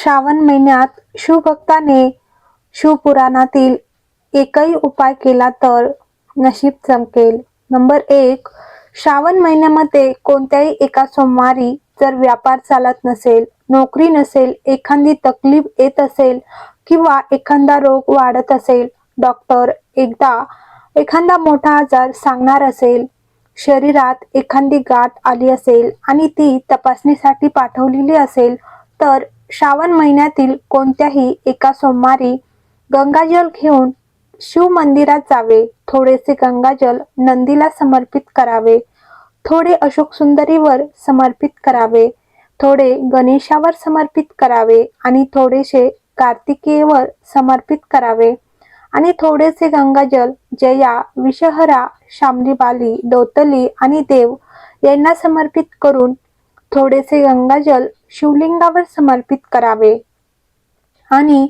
श्रावण महिन्यात शिवभक्ताने शिवपुराणातील एकही उपाय केला तर नशीब चमकेल. नंबर एक श्रावण महिन्यामध्ये कोणत्याही एका सोमवारी जर व्यापार चालत नसेल नोकरी नसेल एखादी तकलीफ येत असेल किंवा एखादा रोग वाढत असेल डॉक्टर एकदा एखादा मोठा आजार सांगणार असेल शरीरात एखादी गाठ आली असेल आणि ती तपासणीसाठी पाठवलेली असेल तर श्रावण महिन्यातील कोणत्याही एका सोमवारी गंगाजल घेऊन शिव मंदिरात जावे. थोडेसे गंगाजल नंदीला समर्पित करावे. थोडे अशोक सुंदरीवर समर्पित करावे. थोडे गणेशावर समर्पित करावे आणि थोडेसे कार्तिकेयवर समर्पित करावे. आणि थोडेसे गंगाजल जया विषहरा शामलीबाली दोतली आणि देव यांना समर्पित करून थोडेसे गंगाजल शिवलिंगावर समर्पित करावे. आणि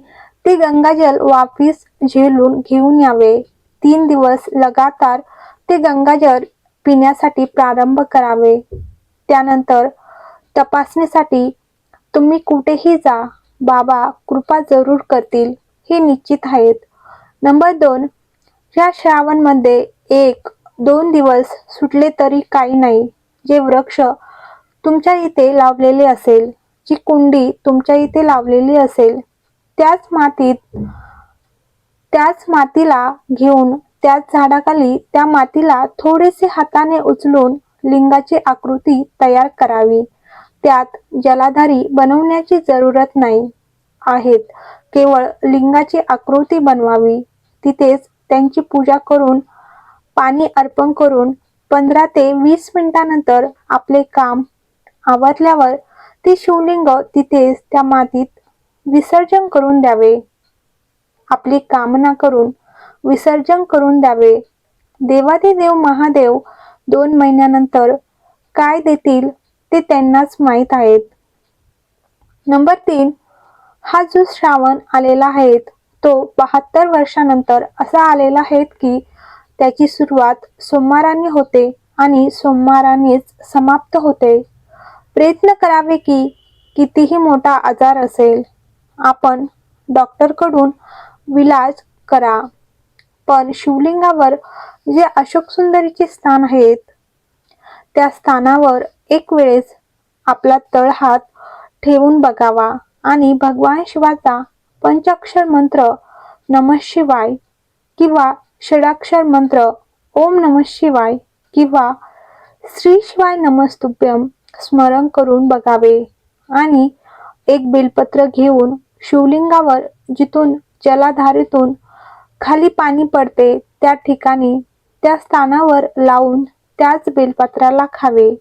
ते गंगाजल वापिस झेलून घेऊन यावे. तीन दिवस लगातार ते गंगाजल पिण्यासाठी प्रारंभ करावे. त्यानंतर तपासणीसाठी तुम्ही कुठेही जा. बाबा कृपा जरूर करतील. हे निश्चित आहेत. नंबर दोन या श्रावणमध्ये एक दोन दिवस सुटले तरी काही नाही. जे वृक्ष तुमच्या इथे लावलेले असेल जी कुंडी तुमच्या इथे लावलेली असेल त्याच मातीत त्याच मातीला घेऊन त्याच झाडाखाली त्या मातीला थोडेसे हाताने उचलून लिंगाची आकृती तयार करावी. त्यात जलाधारी बनवण्याची जरूरत नाही. आहेत. केवळ लिंगाची आकृती बनवावी. तिथेच त्यांची पूजा करून पाणी अर्पण करून पंधरा ते वीस मिनिटानंतर आपले काम आवरल्यावर ते शिवलिंग तिथेच त्या मातीत विसर्जन करून द्यावे. आपली कामना करून विसर्जन करून द्यावे. देवादिदेव महादेव दोन महिन्यानंतर काय देतील ते त्यांनाच माहीत आहेत. नंबर तीन हा जो श्रावण आलेला आहे तो बहात्तर वर्षानंतर असा आलेला आहे की त्याची सुरुवात सोमवाराने होते आणि सोमवारानेच समाप्त होते. प्रयत्न करावे की कितीही मोठा आजार असेल आपण डॉक्टरकडून विलाज करा. पण शिवलिंगावर जे अशोक सुंदरीचे स्थान आहेत त्या स्थानावर एक वेळेस आपला तळहात ठेवून बघावा आणि भगवान शिवाचा पंचाक्षर मंत्र नम शिवाय किंवा षडाक्षर मंत्र ओम नम शिवाय किंवा श्री शिवाय नमस्तुभ्यम स्मरण करून बघावे. आणि एक बेलपत्र घेऊन शिवलिंगावर जिथून जलाधारेतून खाली पाणी पडते त्या ठिकाणी त्या स्थानावर लावून त्याच बेलपत्राला खावे.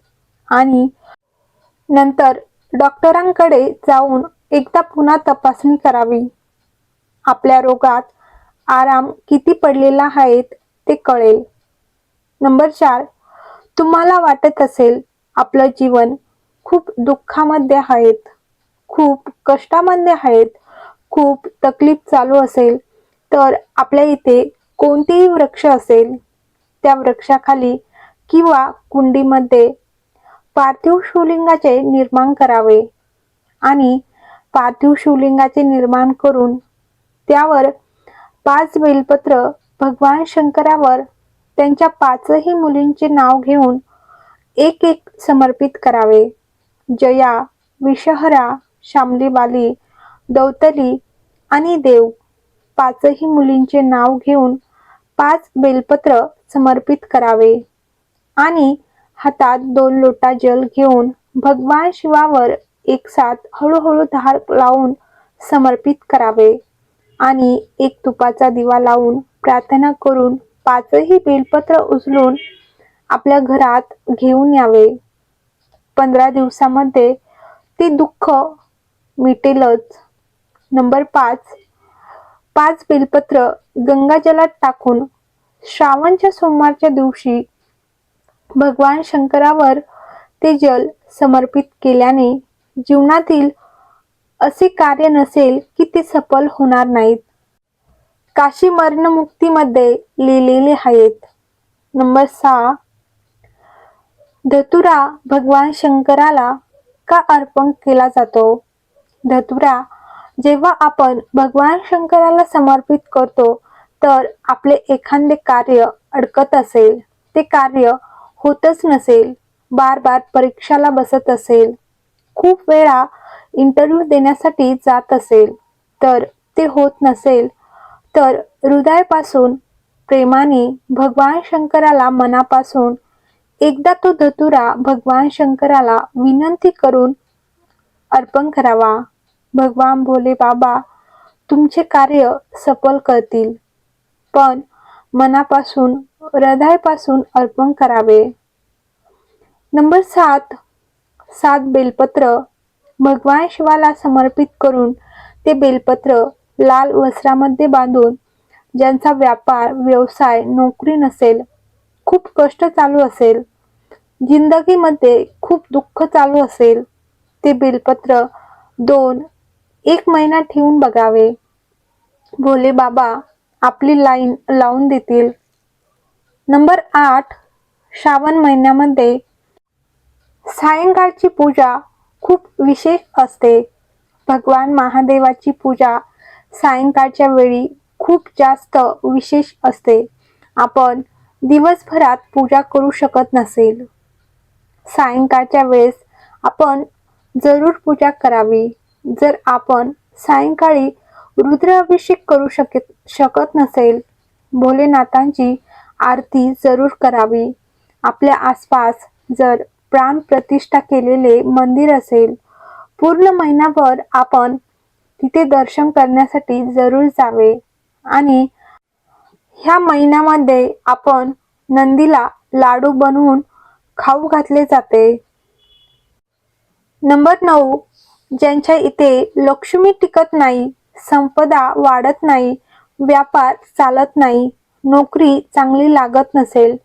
आणि नंतर डॉक्टरांकडे जाऊन एकदा पुन्हा तपासणी करावी. आपल्या रोगात आराम किती पडलेला आहेत ते कळेल. नंबर चार तुम्हाला वाटत असेल आपलं जीवन खूप दुःखामध्ये आहेत खूप कष्टामध्ये आहेत खूप तकलीफ चालू असेल तर आपल्या इथे कोणतेही वृक्ष असेल त्या वृक्षाखाली किंवा कुंडीमध्ये पार्थिव शिवलिंगाचे निर्माण करावे आणि पार्थिव शिवलिंगाचे निर्माण करून त्यावर पाच बेलपत्र भगवान शंकरावर त्यांच्या पाचही मुलींचे नाव घेऊन एक एक समर्पित करावे. जया विषहरा शामलीबाली दौतली आणि देव पाचही मुलींचे नाव घेऊन पाच बेलपत्र समर्पित करावे. आणि हातात दोन लोटा जल घेऊन भगवान शिवावर एक साथ हळूहळू धार लावून समर्पित करावे. आणि एक तुपाचा दिवा लावून प्रार्थना करून पाचही बेलपत्र उचलून आपल्या घरात घेऊन यावे. पंधरा दिवसामध्ये ते दुःख मिटेलच. नंबर पाच. पाच बेलपत्र गंगाजलात टाकून श्रावणच्या सोमवारच्या दिवशी भगवान शंकरावर ते जल समर्पित केल्याने जीवनातील असे कार्य नसेल की ते सफल होणार नाहीत. काशी मरणमुक्तीमध्ये लिहिलेले आहेत. नंबर सहा. धतुरा भगवान शंकराला का अर्पण केला जातो? धतुरा जेव्हा आपण भगवान शंकराला समर्पित करतो तर आपले एखादे कार्य अडकत असेल. ते कार्य होतच नसेल. बार बार परीक्षाला बसत असेल. खूप वेळा इंटरव्ह्यू देण्यासाठी जात असेल. तर ते होत नसेल. तर हृदयापासून प्रेमाने भगवान शंकराला मनापासून एकदा तो धतुरा भगवान शंकराला विनंती करून अर्पण करावा. भगवान भोले बाबा तुमचे कार्य सफल करतील पण मनापासून हृदयापासून अर्पण करावे. नंबर सात सात बेलपत्र. भगवान शिवाला समर्पित करून ते बेलपत्र लाल वस्त्रामध्ये बांधून ज्यांचा व्यापार व्यवसाय नोकरी नसेल खूप कष्ट चालू असेल जिंदगीमध्ये खूप दुःख चालू असेल ते बेलपत्र दोन एक महिना ठेवून बघावे. भोले बाबा आपली लाईन लावून देतील. नंबर आठ श्रावण महिन्यामध्ये सायंकाळची पूजा खूप विशेष असते. भगवान महादेवाची पूजा सायंकाळच्या वेळी खूप जास्त विशेष असते. आपण दिवसभरात पूजा करू शकत नसेल. सायंकाळच्या वेळेस आपण जरूर पूजा करावी. जर आपण सायंकाळी रुद्राभिषेक करू शकत शकत नसेल भोलेनाथांची आरती जरूर करावी. आपल्या आसपास जर प्राण प्रतिष्ठा केलेले मंदिर असेल पूर्ण महिनाभर आपण तिथे दर्शन करण्यासाठी जरूर जावे आणि ह्या महिन्यामध्ये आपण नंदीला लाडू बनवून खाऊ घातले जाते. नंबर नऊ ज्यांच्या इथे लक्ष्मी टिकत नाही संपदा वाढत नाही व्यापार चालत नाही नोकरी चांगली लागत नसेल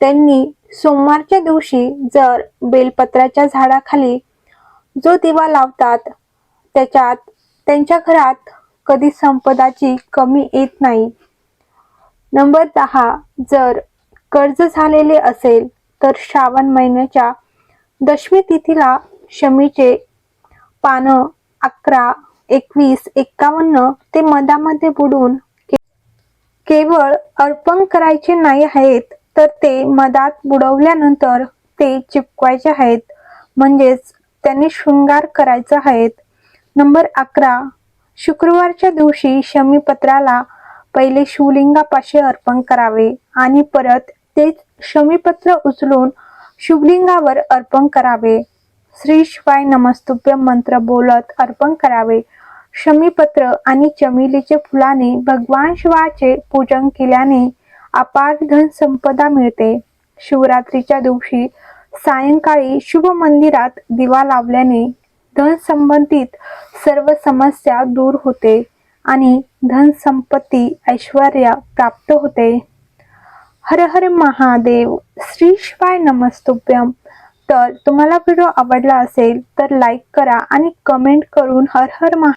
त्यांनी सोमवारच्या दिवशी जर बेलपत्राच्या झाडाखाली जो दिवा लावतात त्याच्यात त्यांच्या घरात कधी संपदाची कमी येत नाही. नंबर दहा जर कर्ज झालेले असेल तर श्रावण महिन्याच्या दशमी तिथीला शमीचे पानं अकरा एकवीस एक्कावन्न ते मधामध्ये बुडून केवळ अर्पण करायचे नाही आहेत तर ते मधात बुडवल्यानंतर ते चिपकवायचे आहेत. म्हणजेच त्यांनी शृंगार करायचा आहेत. नंबर अकरा शुक्रवारच्या दिवशी शमीपत्राला पहिले शिवलिंगापाशी अर्पण करावे आणि परत तेच शमीपत्र उचलून शिवलिंगावर अर्पण करावे. श्री शिवाय नमस्तुभ्य मंत्र बोलत अर्पण करावे. शमीपत्र आणि चमेलीचे फुलाने भगवान शिवाचे पूजन केल्याने अपार धन संपदा मिळते. शिवरात्रीच्या दिवशी सायंकाळी शुभ मंदिरात दिवा लावल्याने धन संबंधित सर्व समस्या दूर होते. आणि धन संपत्ती ऐश्वर्य प्राप्त होते. हर हर महादेव श्री शिवाय नमस्तुभ्यम. तर तुम्हाला व्हिडिओ आवडला असेल तर लाईक करा आणि कमेंट करून हर हर महा